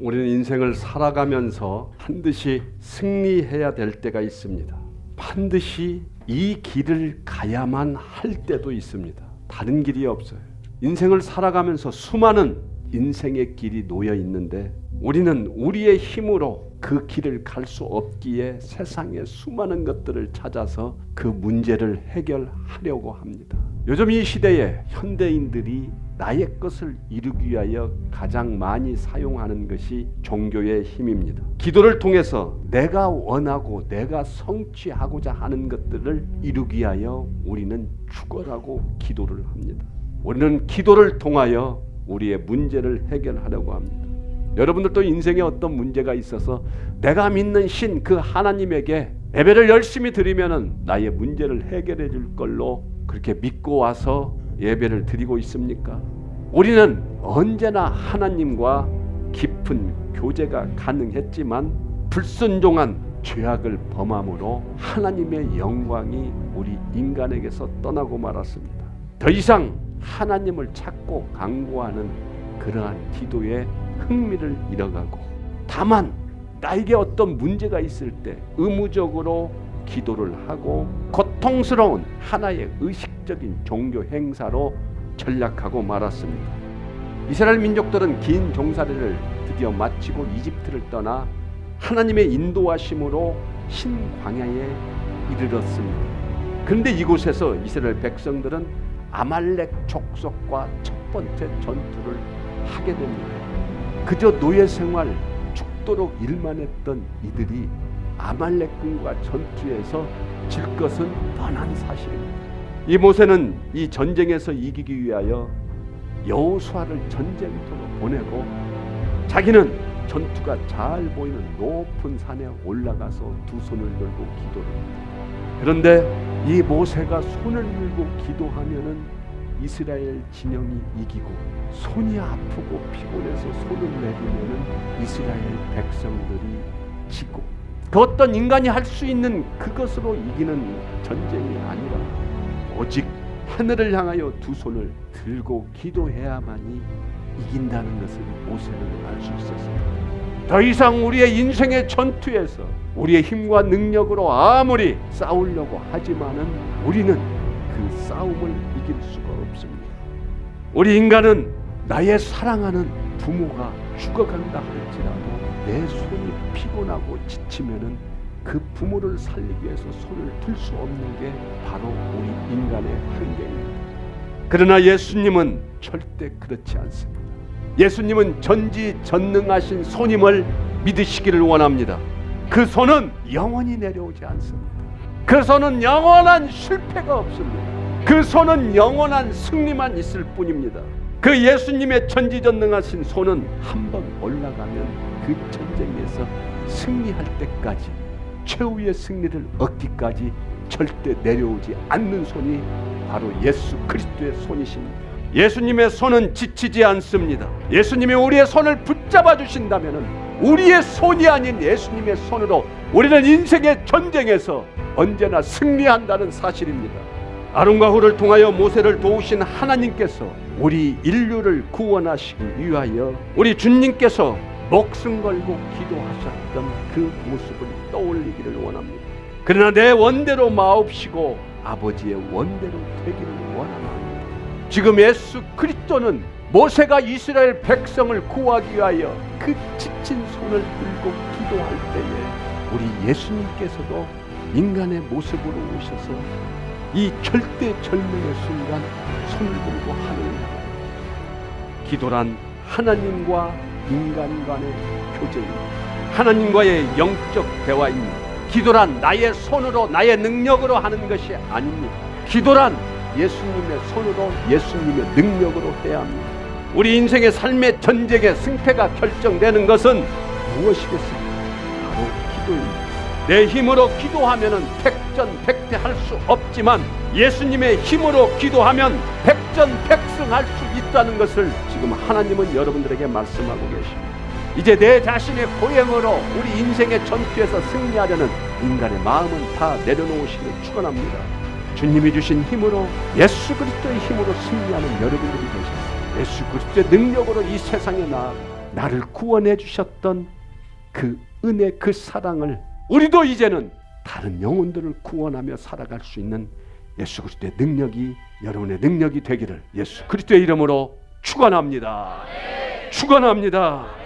우리는 인생을 살아가면서 반드시 승리해야 될 때가 있습니다. 반드시 이 길을 가야만 할 때도 있습니다. 다른 길이 없어요. 인생을 살아가면서 수많은 인생의 길이 놓여 있는데 우리는 우리의 힘으로 그 길을 갈 수 없기에 세상의 수많은 것들을 찾아서 그 문제를 해결하려고 합니다. 요즘 이 시대에 현대인들이 나의 것을 이루기 위하여 가장 많이 사용하는 것이 종교의 힘입니다. 기도를 통해서 내가 원하고 내가 성취하고자 하는 것들을 이루기 위하여 우리는 죽어라고 기도를 합니다. 우리는 기도를 통하여 우리의 문제를 해결하려고 합니다. 여러분들도 인생에 어떤 문제가 있어서 내가 믿는 신 그 하나님에게 예배를 열심히 드리면은 나의 문제를 해결해 줄 걸로 그렇게 믿고 와서 예배를 드리고 있습니까? 우리는 언제나 하나님과 깊은 교제가 가능했지만 불순종한 죄악을 범함으로 하나님의 영광이 우리 인간에게서 떠나고 말았습니다. 더 이상 하나님을 찾고 강구하는 그러한 기도에 흥미를 잃어가고 다만 나에게 어떤 문제가 있을 때 의무적으로 기도를 하고 고통스러운 하나의 의식적인 종교 행사로 전락하고 말았습니다. 이스라엘 민족들은 긴 종살이를 드디어 마치고 이집트를 떠나 하나님의 인도하심으로 신광야에 이르렀습니다. 그런데 이곳에서 이스라엘 백성들은 아말렉 족속과 첫 번째 전투를 하게 됩니다. 그저 노예 생활 죽도록 일만 했던 이들이 아말렉군과 전투에서 질 것은 뻔한 사실입니다. 이 모세는 이 전쟁에서 이기기 위하여 여호수아를 전쟁터로 보내고 자기는 전투가 잘 보이는 높은 산에 올라가서 두 손을 들고 기도를 합니다. 그런데 이 모세가 손을 들고 기도하면은 이스라엘 진영이 이기고 손이 아프고 피곤해서 손을 내리면은 이스라엘 백성들이 지고 그 어떤 인간이 할 수 있는 그것으로 이기는 전쟁이 아니라 오직 하늘을 향하여 두 손을 들고 기도해야만이 이긴다는 것을 모세는 알 수 있었습니다. 더 이상 우리의 인생의 전투에서 우리의 힘과 능력으로 아무리 싸우려고 하지만은 우리는 그 싸움을 이길 수가 없습니다. 우리 인간은 나의 사랑하는 부모가 죽어간다 할지라도 내 손이 피곤하고 지치면은 그 부모를 살리기 위해서 손을 들 수 없는 게 바로 우리 인간의 한계입니다. 그러나 예수님은 절대 그렇지 않습니다. 예수님은 전지전능하신 손님을 믿으시기를 원합니다. 그 손은 영원히 내려오지 않습니다. 그 손은 영원한 실패가 없습니다. 그 손은 영원한 승리만 있을 뿐입니다. 그 예수님의 전지전능하신 손은 한 번 올라가면 그 전쟁에서 승리할 때까지 최후의 승리를 얻기까지 절대 내려오지 않는 손이 바로 예수 그리스도의 손이십니다. 예수님의 손은 지치지 않습니다. 예수님이 우리의 손을 붙잡아 주신다면은 우리의 손이 아닌 예수님의 손으로 우리는 인생의 전쟁에서 언제나 승리한다는 사실입니다. 아론과 후를 통하여 모세를 도우신 하나님께서 우리 인류를 구원하시기 위하여 우리 주님께서 목숨 걸고 기도하셨던 그 모습을 떠올리기를 원합니다. 그러나 내 원대로 마옵시고 아버지의 원대로 되기를 원합니다. 지금 예수 그리스도는 모세가 이스라엘 백성을 구하기 위하여 그 지친 손을 들고 기도할 때에 우리 예수님께서도 인간의 모습으로 오셔서 이 절대 절명의 순간 손을 들고 향하여 기도란 하나님과 인간 간의 교제입니다. 하나님과의 영적 대화입니다. 기도란 나의 손으로 나의 능력으로 하는 것이 아닙니다. 기도란 예수님의 손으로 예수님의 능력으로 해야 합니다. 우리 인생의 삶의 전쟁의 승패가 결정되는 것은 무엇이겠습니까? 내 힘으로 기도하면은 백전백패 할 수 없지만 예수님의 힘으로 기도하면 백전백승할 수 있다는 것을 지금 하나님은 여러분들에게 말씀하고 계십니다. 이제 내 자신의 고행으로 우리 인생의 전투에서 승리하려는 인간의 마음은 다 내려놓으시길 축원합니다. 주님이 주신 힘으로 예수 그리스도의 힘으로 승리하는 여러분들이 계십니다. 예수 그리스도의 능력으로 이 세상에 나아가 나를 구원해 주셨던 그 은혜 그 사랑을 우리도 이제는 다른 영혼들을 구원하며 살아갈 수 있는 예수 그리스도의 능력이 여러분의 능력이 되기를 예수 그리스도의 이름으로 축원합니다. 축원합니다.